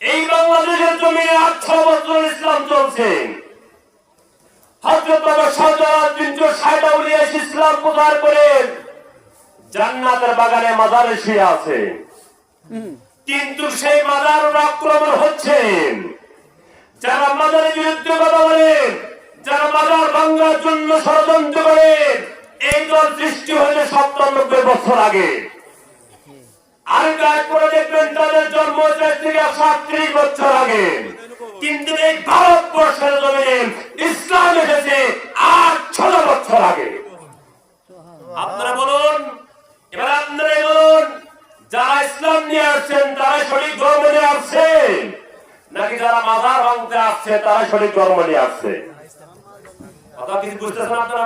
এই বাংলাদেশের জমিনে আঠারো বছর ইসলাম চলছে। হজরত বাবা তিনশো ষাট আউলিয়া ইসলাম প্রচার করে জান্নাতের বাগানে মাজারে শুয়ে আছে। কিন্তু সেই মাজার আক্রমণ হচ্ছে। যারা মাজারের বিরুদ্ধে কথা বলেন যারা মাজার ভাঙ্গার জন্য ষড়যন্ত্র করেন এই দল সৃষ্টি হয়েছে সপ্তানব্বই বছর আগে। আর পরে দেখবেন তাদের জন্ম থেকে সাতত্রিশ বছর আগে। কিন্তু এই ভারতবর্ষের জমিনে ইসলাম এসেছে আট ছ বছর আগে। আপনারা বলুন, এবার আপনারাই বলুন, যারা ইসলাম নিয়ে আসছেন, তারা সঠিক ধর্ম নিয়ে আসছে? নাকি যারা মাজার ভাঙতে আসছে, তারা সঠিক ধর্ম নিয়ে আসছে? কথা কিছু বুঝতেছেন আপনারা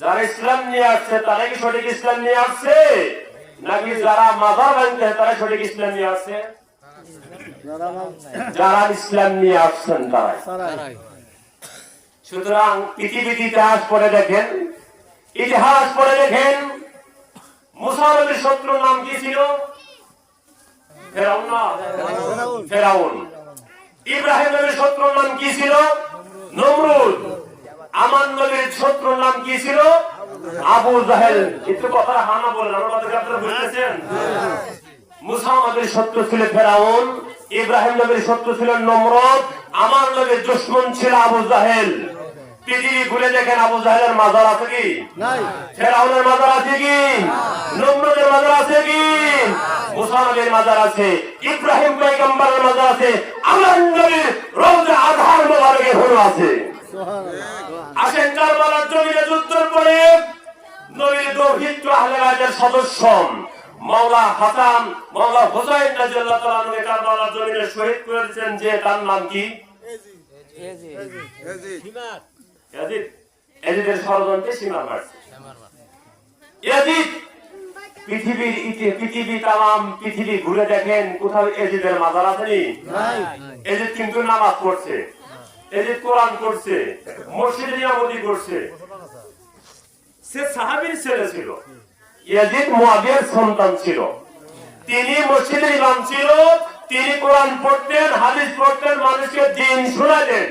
যারা ইসলাম নিয়ে আসছে তারা কি সঠিক ইসলাম নিয়ে আসছে? নাকি যারা মাজার ভাঙতে তারা সঠিক ইসলাম নিয়ে আসছে যারা ইসলাম নিয়ে আসছেন তারাই। সুতরাং পৃথিবীর ইতিহাস পড়ে দেখেন ইতিহাস পড়ে দেখেন মুসানবীর শত্রুর নাম কি ছিল? ফেরাউন না ফেরাউন। ইব্রাহিম নবীর শত্রুর নাম কি ছিল? নমরুদ। আমার নবীর শত্রুর নাম কি ছিল? আবু জাহেল একটু কথা হানা বলেন আমার আপনারা বুঝতেছেন মুসা নবীর শত্রু ছিল ফেরাউন ইব্রাহিম নবীর শত্রু ছিল নমরদ আমার নবীর দুশ্মন ছিল আবু জাহেল। পৃথিবী ঘুরে দেখেন আবু জাহেলের মাজার আছে কি? ফেরাউনের মাজার আছে কি? নমরুদের মাজার আছে কি? মুসা মাজার আছে ইব্রাহিম পয়গম্বরের মাজার আছে আমার নবীর রওজা আধার মোবারকে হলো আছে। আসেন কারবালার জমিনে যুদ্ধের পরে নবীর দৌহিত্র আহলে রাজের সদস্য। মাওলা হাসান মাওলা হোসাইন রাজিয়াল্লাহু তাআলা আনহু কারবালার জমিনে শহীদ করে দিয়েছেন যে তার নাম কি? ইয়াজিদ। ইয়াজিদের ষড়যন্ত্রে সীমা মারছে ইয়াজিদ! পৃথিবীর ইতি- পৃথিবী তাম পৃথিবী ঘুরে দেখেন কোথাও এজিদের মাজার আসেনি এজিদ কিন্তু নামাজ পড়ছে। এজিদ কোরআন মসজিদে করছে। সে সাহাবীর ছেলে ছিল। ইয়াজিদ মুয়াবিয়ার সন্তান ছিল। তিনি মসজিদের ইমাম ছিল তিনি কোরআন পড়তেন হাদিস পড়তেন মানুষকে দিন শোনাতেন।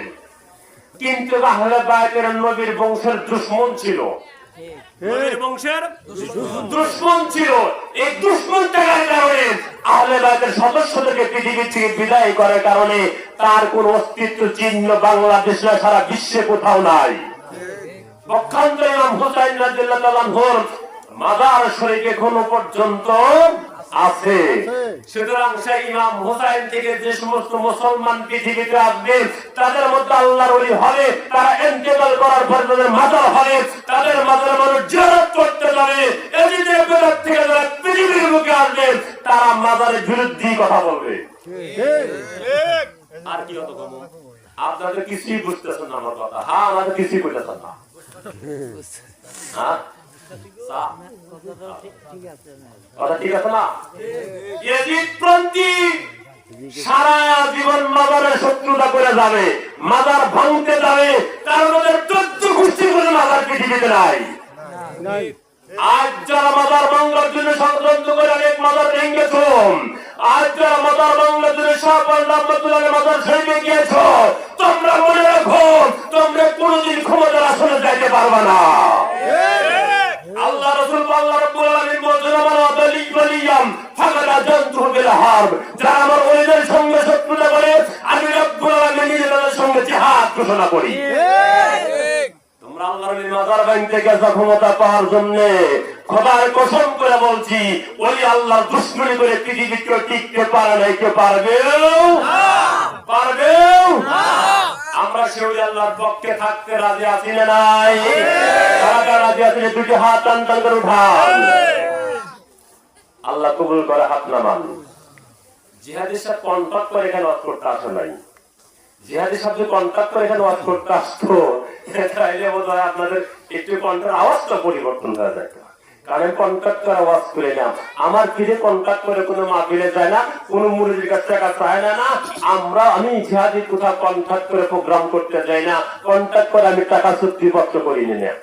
কিন্তু আহলে বায়তের নবীর বংশের দুশ্মন ছিল। বংশের দুশ্মন ছিল। এই দুশ্মন থাকার কারণে আহলে বায়তের সদস্যদেরকে পৃথিবী থেকে বিদায় করার কারণে তার কোন অস্তিত্ব চিহ্ন বাংলাদেশে সারা বিশ্বে কোথাও নাই। পক্ষান্তরে ইমাম হুসাইন রাদিয়াল্লাহু আনহুর মাজার শরীফ এখনও পর্যন্ত আছে। সুতরাং সেই ইমাম হুসাইন থেকে যে সমস্ত মুসলমান পৃথিবীতে আসবে তাদের মধ্যে আল্লাহর ওলি হবে তারা ইন্তেকাল করার পর তাদের মাজার হবে তাদের মাজার মানুষ জিয়ারত করতে যাবে এদিকে থেকে যারা পৃথিবীর বুকে আসবে তারা মাজারের বিরুদ্ধে কথা বলবে। আর কি হতো কম? কিছুই বুঝতেছেন না আমার কথা। হ্যাঁ আমাদের কিছুই বুঝতেছেন না। আজ যারা মাদার বাংলার জন্য ষড়যন্ত্র করে অনেক মাদার আজ মাদার বাংলার জন্য সাপাল রহমতুল্লাহ মাদার গিয়েছ তোমরা মনে রাখো, তোমরা কোনোদিন ক্ষমতার আসনে যাইতে পারবে না। আল্লাহ রাসূল আল্লাহ রাব্বুল আলামিন বলেন ওয়ালিয়াম ফাকাদা জানতু বিল হারব যারা আমার ওলিদের সঙ্গে শত্রুতা করে, আমি আলামিন সঙ্গে জিহাদ ঘোষণা করি। তোমরা আল্লাহর মাজার ক্ষমতা পাওয়ার জন্য। খোদার কসম করে বলছি, ওই আল্লাহর দুশ্মনী করে পৃথিবী কেউ টিকতে পারে নাই কেউ পারবে পারবে আল্লাহ কবুল করে হাত নামান। জিহাদের সাথে কন্ট্যাক্ট করে এখানে ওয়াজ করতে আসে নাই। জিহাদের সাথে কন্ট্যাক্ট করে এখানে করতে আসতো আপনাদের একটু কন্ট্যাক্ট আওয়াজটা পরিবর্তন হয়ে যায় কারণ করে আওয়াজ করে না। আমার ফিরে কন্ট্যাক্ট করে কোনো মাহফিলে যায় না কোনো মুরগির কাছ টাকা চায় না না। আমরা আমি জিহাদি কোথাও কন্ট্যাক্ট করে প্রোগ্রাম করতে যাই না। কন্ট্যাক্ট করে আমি টাকা চুক্তিপত্র করি না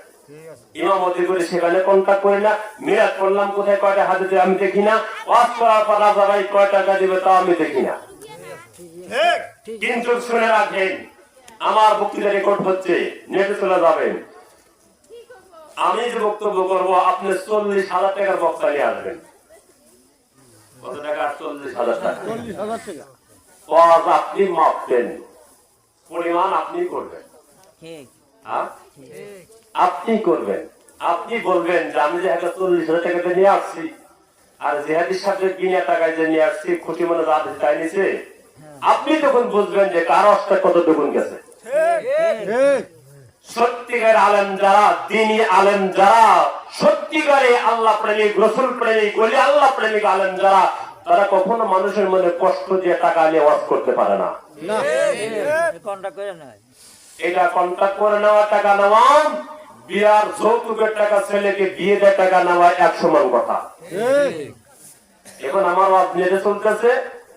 ইমামতি করে সেখানে কন্ট্যাক্ট করি না। মিরাজ করলাম কোথায় কয়টা হাতে আমি দেখি না? ওয়াজ করার কয় টাকা দিবে তা আমি দেখি না। কিন্তু শুনে রাখেন আমার বক্তৃতা রেকর্ড হচ্ছে নেটে চলে যাবেন। আমি যে বক্তব্য করব আপনি চল্লিশ হাজার টাকার বক্তা নিয়ে আসবেন। কত টাকা? চল্লিশ হাজার টাকা। চল্লিশ হাজার টাকা। ওয়াজ আপনি মাপবেন পরিমাণ আপনি করবেন। হ্যাঁ? আপনি করবেন। আপনি বলবেন যে আমি যে একটা চল্লিশ হাজার টাকাতে নিয়ে আসছি আর জেহাদির সাথে বিনা টাকায় যে নিয়ে আসছি খুশি মনে রাত তাই নিছে? আপনি তখন বুঝবেন যে কার অস্তা কত টুকুন গেছে ঠিক। সত্যিকার আলেম যারা দিনী আলেম যারা সত্যিকারে আল্লাহ প্রেমিক রসুল প্রেমিক বলি আল্লাহ প্রেমিক আলেম যারা তারা কখনো মানুষের মনে কষ্ট দিয়ে টাকা নিয়ে ওয়াজ করতে পারে না। নয় এটা কন্ট্যাক্ট করে নেওয়া টাকা নেওয়া বিয়ার যৌতুকের টাকা ছেলেকে বিয়ে দেওয়ার টাকা নেওয়া এক সমান কথা এখন আমার ওয়াজ নেটে চলতেছে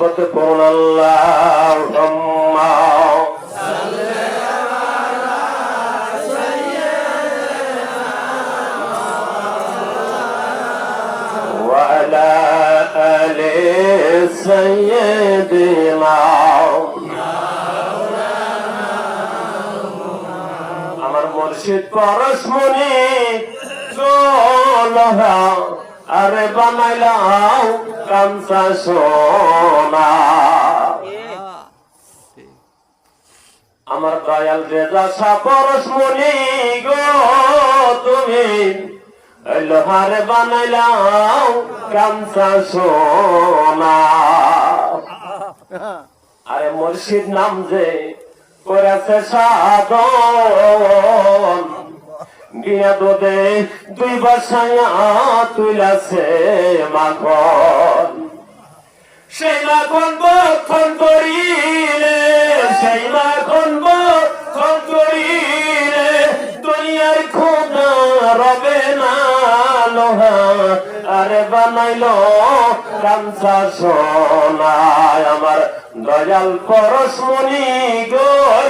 محبت قول اللهم وعلى آل سيدنا আমার মুর্শিদ পরশমণি চলহা আরে বানাইলাম কামসা সোনা। আমার দয়াল রেজা সা পরশমণি গো, তুমি লোহারে বানাইলাম কামসা সোনা। আরে মুর্শিদ নাম যে করেছে সাধন। বিয়া দোদে দুই বসায়া তুলাছে মাখন। সেই মাখন বক্ষণ করিলে, সেই মাখন বক্ষণ করিলে, দুনিয়ার খুনা রবে না লোহা। আরে বানাইলো কামসা সোনায়, আমার দয়াল পরশমণি গই।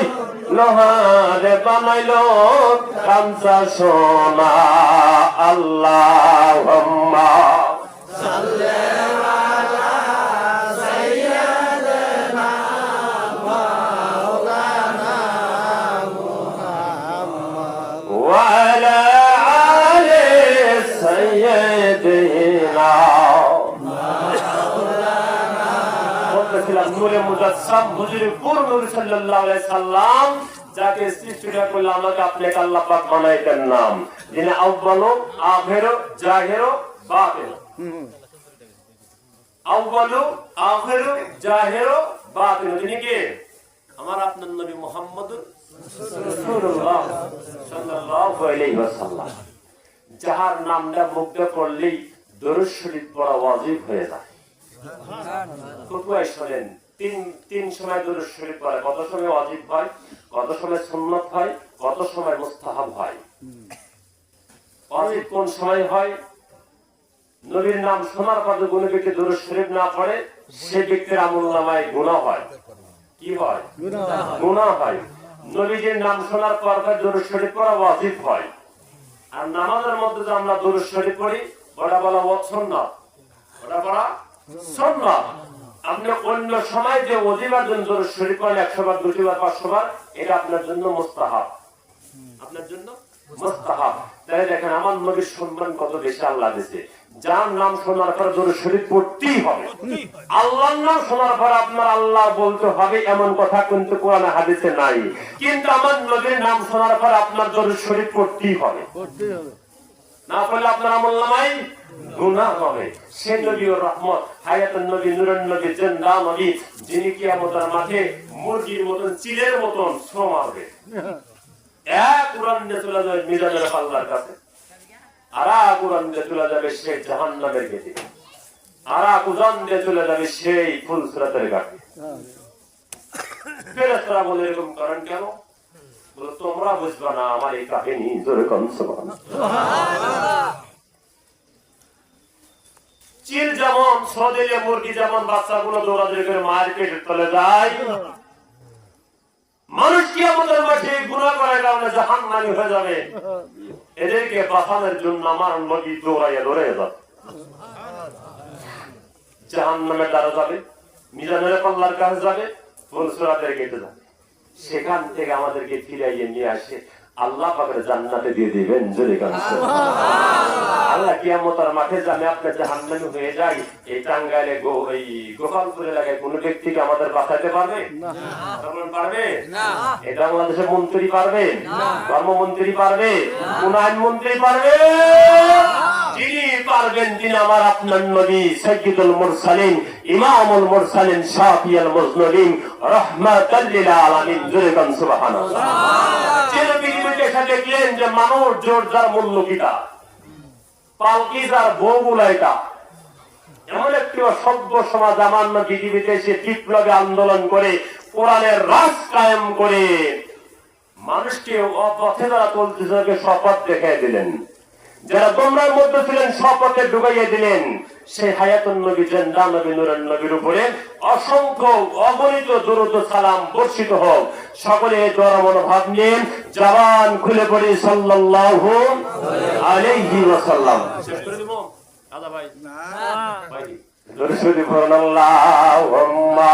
লোহারে বানাইল কামসা সোনা আল্লাহ মুজাসসাম হুজুরে সাল্লাল্লাহু আলাইহি সাল্লাম যাকে সৃষ্টিটা করলে আমাকে আল্লাহ পাক বানাইতেন নাম। যিনি তিনি কে? আমার আপনার নবী মুহাম্মদুর রাসূলুল্লাহ সাল্লাল্লাহু আলাইহি ওয়াসাল্লাম। যাহার নামটা মুগ্ধ করলেই দরুদ শরীফ পড়া ওয়াজিব হয়ে যায়। তিন তিন সময় দরুদ শরীফ পড়ে কত সময় ওয়াজিব হয়? কত সময় সুন্নত হয়? কত সময় মুস্তাহাব হয়? ওয়াজিব কোন সময় হয়? নবীর নাম শোনার পর কোনো ব্যক্তি দরুদ শরীফ না পড়ে, সে ব্যক্তির আমল নামায় গুনাহ হয়। কি হয়? গুনাহ হয়। নবীজির নাম শোনার পর দরুদ শরীফ পড়া ওয়াজিব হয়, আর নামাজের মধ্যে যে আমরা দরুদ শরীফ পড়ি, ওটা বলা সুন্নাত। ওটা বলা সুন্নাত। আপনি অন্য সময় যে অজিবার জন্য শরীফ পড়েন একশো বার দুটি বার পাঁচশো বার এটা আপনার জন্য মুস্তাহাব। আপনার জন্য মুস্তাহাব। দেখেন, আমার সম্মান কত বেশি আল্লাহ যার নাম শোনার পর শরীফ পড়তেই হবে। আল্লাহর নাম শোনার পর আপনার আল্লাহ বলতে হবে এমন কথা কিন্তু কোরআন, হাদিসে নাই। কিন্তু আমার নবীর নাম শোনার পর আপনার দরুদ শরীফ পড়তেই হবে। না করলে আপনার আমল নামাই গুনাহ হবে সে নবী রহমত, হায়াতুন নবী, নুরুন নবী, জিন্দা নবী, যিনি কিয়ামতের মাঠে মুরগির মতন, চিলের মতন শ্রম মারবে এক উড়ান দিয়ে চলে যাবে মিজানের পাল্লার কাছে। আর এক উড়ান দিয়ে চলে যাবে সেই জাহান গেটে। আর এক উড়ান দিয়ে চলে যাবে সেই ফুলসরাতের ঘাটে। ফেরেশতারা বলে, এরকম করেন কেন? বলে, তোমরা বুঝবা না, আমার এই কাহিনী জোরে কম চিল যেমন সদিলে মুরগি যেমন, বাচ্চাগুলো দৌড়াদৌড়ি করে মায়ের পেটে চলে যায়। মানুষ কি আমাদের মাঠে গুণা করার কারণে জাহান নামি হয়ে যাবে। এদেরকে বাঁচানোর জন্য আমার নদী দৌড়াইয়া দৌড়াইয়া যাবে। জাহান নামে দ্বারা যাবে মিজানের পাল্লার কাছে যাবে ফুলসুরাতের গেটে যাবে। সেখান থেকে আমাদেরকে ফিরাইয়ে নিয়ে আসে। আল্লাহ পাকের জান্নাতে দিয়ে দিবেন জোরে আল্লাহ কিয়ামতের মাঠে আপনার জাহান্নামী হয়ে যায় এই টাঙ্গাইলে গো এই গোপালপুর এলাকায় কোন ব্যক্তিকে আমাদের বাঁচাতে পারবে? পারবে? এই বাংলাদেশের মন্ত্রী পারবে? ধর্মমন্ত্রী পারবে? কোন আইনমন্ত্রী পারবে? যিনি পারবেন তিনি আমার আপনার নবী সৈয়দুল মুরসালিন। ইমামুল মুরসালিন শাফিয়াল মুজনবিন রহমাতাল লিল আলামিন জোরে কান সুবহানাল্লাহ। এসে দেখলেন যে মানুষ জোরদার মূল্য কিতা পালকিজার বউগুলা এটা। এমন একটি অসভ্য সমাজ আমার না পৃথিবীতে এসে বিপ্লবে আন্দোলন করে কোরআনের রাজ কায়েম করে মানুষকে অপথে দ্বারা চলতে শপথ দেখাই দিলেন। যারা তোমরার মধ্যে ছিলেন শপথে ঢুকাইয়া দিলেন। সেই হায়াতুন নবী জেন্দা নবী নুরের নবীর উপরে অসংখ্য অগণিত দুরুদ সালাম বর্ষিত হোক। সকলে দোয়ার মনোভাব নিন। জবান খুলে পড়ি সাল্লাল্লাহু আলাইহি ওয়াসাল্লাম। শেষ করে দিব? দাদা ভাই। ভাই দরুদ পড়ুন আল্লাহুম্মা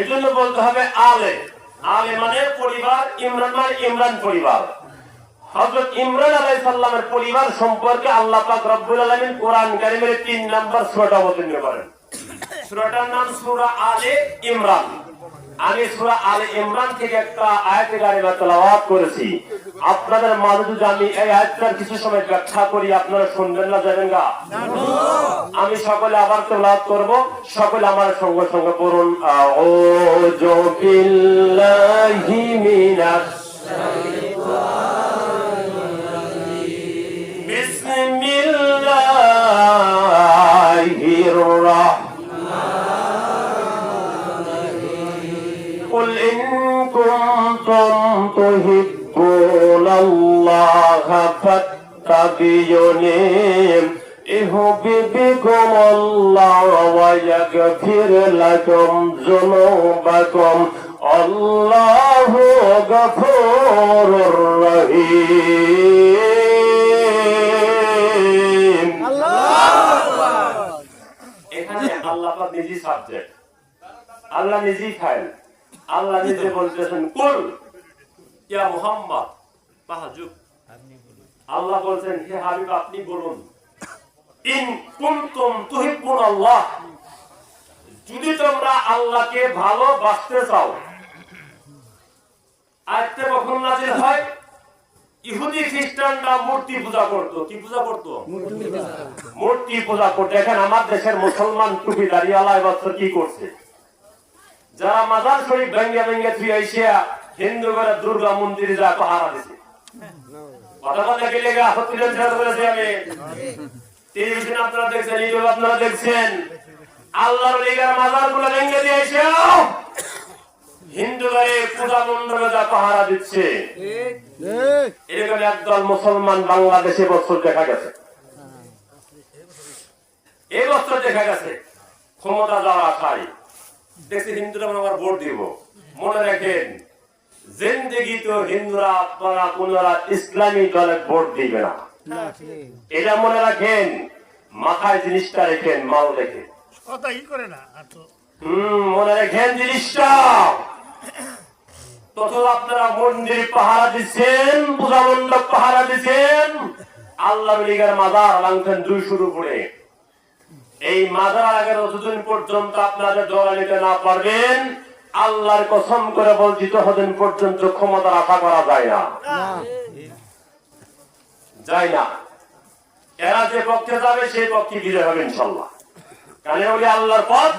এজন্য বলতে হবে আলে। আলে মানে পরিবার, ইমরান মানে ইমরান পরিবার। হযরত ইমরান আলাইহিস সালামের পরিবার সম্পর্কে আল্লাহ পাক রব্বুল আলামিন কোরআন কারীমের 3 নাম্বার সূরাটা অবতীর্ণ করেন। সূরাটার নাম সূরা আলে ইমরান। আমি সূরা আলে ইমরান থেকে একটা আয়াতে কারিমা তেলাওয়াত করেছি। আপনাদের মাঝে যদি আমি এই আয়াতটার কিছু সময় ব্যাখ্যা করি, আপনারা শুনবেন না যাবেন গা আমি সকলে আবার তেলাওয়াত করব। সকলে আমার সঙ্গে সঙ্গে পড়ুন। আউযু বিল্লাহি মিনাশ বিসমিল্লাহির রাহমানির كنتم تحبون الله فاتبعوني يحببكم الله ويغفر لكم ذنوبكم الله غفور رحيم এখানে আল্লাহ পাক নিজেই সাবজেক্ট আল্লাহ নিজেই ফাইল আল্লাহ নিজে বলতেছেন কুল ইয়া মুহাম্মদ তাহাজুব আল্লাহ বলছেন হে হাবিব আপনি বলুন ইন কুনতুম তুহিব্বুন আল্লাহ যদি তোমরা আল্লাহকে ভালোবাসতে চাও আজকে কখন নাজিল হয়? ইহুদি খ্রিস্টানরা মূর্তি পূজা করতো। কি পূজা করতো? মূর্তি পূজা করতো। এখন আমার দেশের মুসলমান টুপি দাঁড়িয়ে এবছর কি করছে? যারা মাজার শরীফ ভেঙ্গে ভেঙ্গে তুই আইসিয়া হিন্দু করে দুর্গা মন্দিরে যা পাহারা দিছে। কথা কথা আমি। আপনারা দেখছেন, ইউটিউব আপনারা দেখছেন। আল্লাহর মাজারগুলো ভেঙ্গে দিয়ে আইসিয়া হিন্দু ঘরে পূজা মণ্ডপে যা পাহারা দিচ্ছে। এরকম একদল মুসলমান বাংলাদেশে বছর দেখা গেছে। এই বছর দেখা গেছে, ক্ষমতা যাওয়ার আশায়। দেখছি হিন্দুরা মনে আমার ভোট দিব। মনে রাখেন জিন্দগি তো হিন্দুরা আপনারা পুনরা ইসলামী দলে ভোট দিবে না। এটা মনে রাখেন মাথায় জিনিসটা রেখেন মাল রেখে কথা ই করে না আর তো হম মনে রেখেন জিনিসটা। তত আপনারা মন্দির পাহারা দিচ্ছেন পূজা মণ্ডপ পাহারা দিচ্ছেন আল্লাহ লিগার মাদার লাংছেন শুরু উপরে এই মাদার আগের যতদিন পর্যন্ত আপনাদের দলা নিতে না পারবেন। আল্লাহর কসম করে বলছি, ততদিন পর্যন্ত ক্ষমতা আশা করা যায় না। যায় না। এরা যে পক্ষে যাবে, সেই পক্ষে বিজয় হবে ইনশাল্লাহ কারণ বলি, আল্লাহর পথ,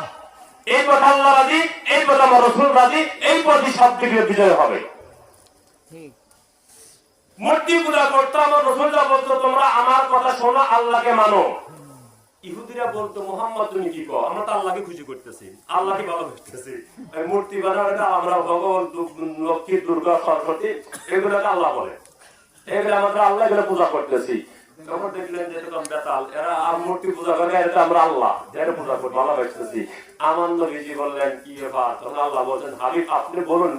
এই পথ আল্লাহ রাজি, এই পথ আমার রসুল রাজি, এই পথই সব দিকে বিজয় হবে। মূর্তি পূজা করতো আমার রসুলরা বলতো তোমরা আমার কথা শোনো, আল্লাহকে মানো। ইহুদিরা বলতো, মোহাম্মদ, তুমি কি কো আমরা তো আল্লাহকে খুশি করতেছি, আল্লাহকে ভালো করতেছি মূর্তি বানানোটা আমরা ভগবান লক্ষ্মী, দুর্গা, সরস্বতী, এগুলোকে আল্লাহ বলে। এগুলো আমাদের আল্লাহ এগুলো পূজা করতেছি। তখন দেখলেন যে এরকম বেতাল, এরা আর মূর্তি পূজা করে আমরা আল্লাহ এরা পূজা আমার বললেন, কি ব্যাপার তখন আল্লাহ বলছেন, হাবিব, আপনি বলুন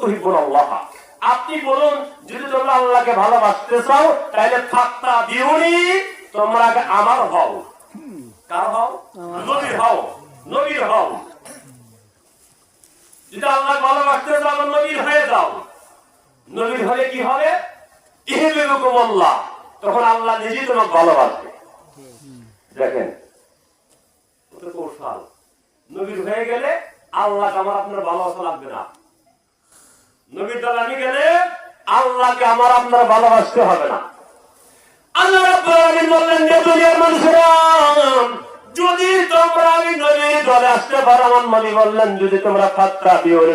তুহিব্বুন আল্লাহ। আপনি বলুন, যদি তোমরা আল্লাহকে ভালোবাসতে চাও, তাহলে ফাত্তা দিওনি। তোমরা আগে আমার হও। কার হও? নবীর হও। নবীর হও। যদি আল্লাহ ভালোবাসতে চাও আমার নবীর হয়ে যাও। নবীর হলে কি হবে? আল্লাহ। তখন আল্লাহ নিজেই তোমাকে ভালোবাসবে। দেখেন কৌশল। নবীর হয়ে গেলে আল্লাহ আমার আপনার ভালোবাসা লাগবে না। নবীর দল আমি গেলে আল্লাহকে আমার আপনার ভালোবাসতে হবে না। আল্লাহ যদি তোমরা আমি নবীর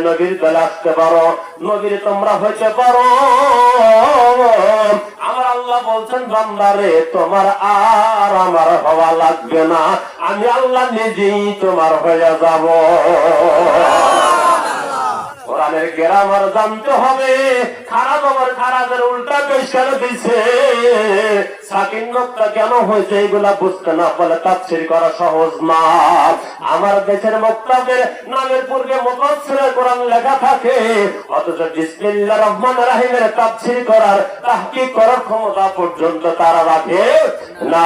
নবীর দলে আসতে পারো, নবীর তোমরা হইতে পারো। আমার আল্লাহ বলছেন বান্দারে তোমার আর আমার হওয়া লাগবে না, আমি আল্লাহ নিজেই তোমার হয়ে যাব। কোরআনের গ্রামার জানতে হবে। খারাপ আমার খারাপের উল্টা কেন দিছে সাকিন নকটা কেন হয়েছে এগুলা বুঝতে না পারলে তাফসির করা সহজ না। আমার দেশের বক্তাদের নামের পূর্বে মুফাসসিরে কোরআন লেখা থাকে। অথচ বিসমিল্লাহ রহমান রাহিমের তাফসির করার তাহকিক করার ক্ষমতা পর্যন্ত তারা রাখে না।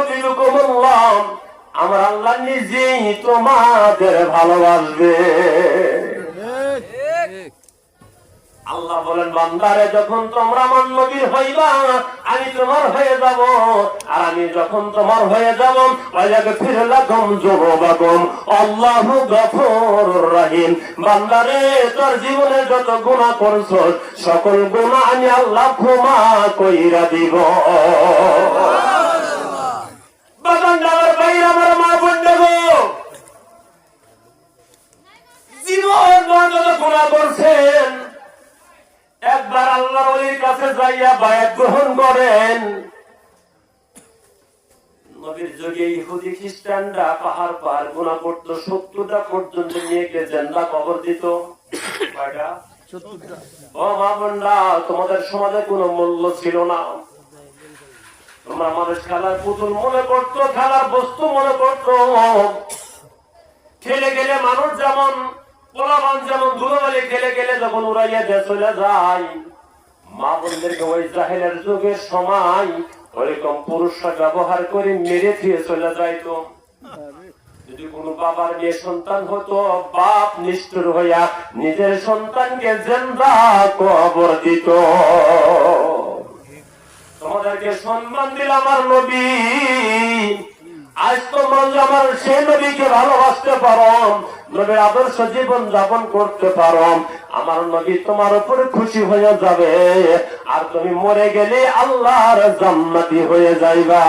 নিজেই তোমাদের ভালোবাসবে। আল্লাহ বলেন, বান্দারে, যখন তোমরা আমার হইবা, আমি তোমার হয়ে যাব। আর আমি যখন তোমার হয়ে যাব ওয়ালাকে ফিরলাকুম যুববাকুম আল্লাহু রহিম। বান্দারে, তোর জীবনে যত গুনাহ করছ, সকল গুনাহ আমি আল্লাহ ক্ষমা কইরা দিব। বাগান ডাবার বাইরে আমার মা বোন দেবো জীবন যত গুনাহ করছেন। একবার আল্লাহর ওলির কাছে যাইয়া বায়াত গ্রহণ করেন। নবীর যুগে ইহুদি খ্রিস্টানরা পাহাড় পাহাড় গুণা করতো সত্তরটা পর্যন্ত নিয়ে গিয়ে জেন্দা কবর দিত। ও মা বোনরা তোমাদের সমাজে কোনো মূল্য ছিল না। তোমরা মানুষ খেলার পুতুল মনে করতো খেলার বস্তু মনে করতো খেলে গেলে মানুষ যেমন পোলাবান যেমন ধুলোবালি খেলে গেলে যখন উড়াইয়া দিয়ে চলে যায় মা বোনদেরকে ওই জাহেলের যুগের সময় ওইরকম পুরুষরা ব্যবহার করে মেরে দিয়ে চলে যাইতো। যদি কোন বাবার মেয়ে সন্তান হতো, বাপ নিষ্ঠুর হইয়া নিজের সন্তানকে জেন্দা কবর দিত। তোমাদেরকে সম্মান দিল আমার নবী। আজ তোমরা আমার সে নবীকে ভালোবাসতে পারো নবীর আদর্শ জীবন যাপন করতে পারো আমার নবী তোমার উপরে খুশি হয়ে যাবে, আর তুমি মরে গেলে আল্লাহর জান্নাতি হয়ে যাইবা।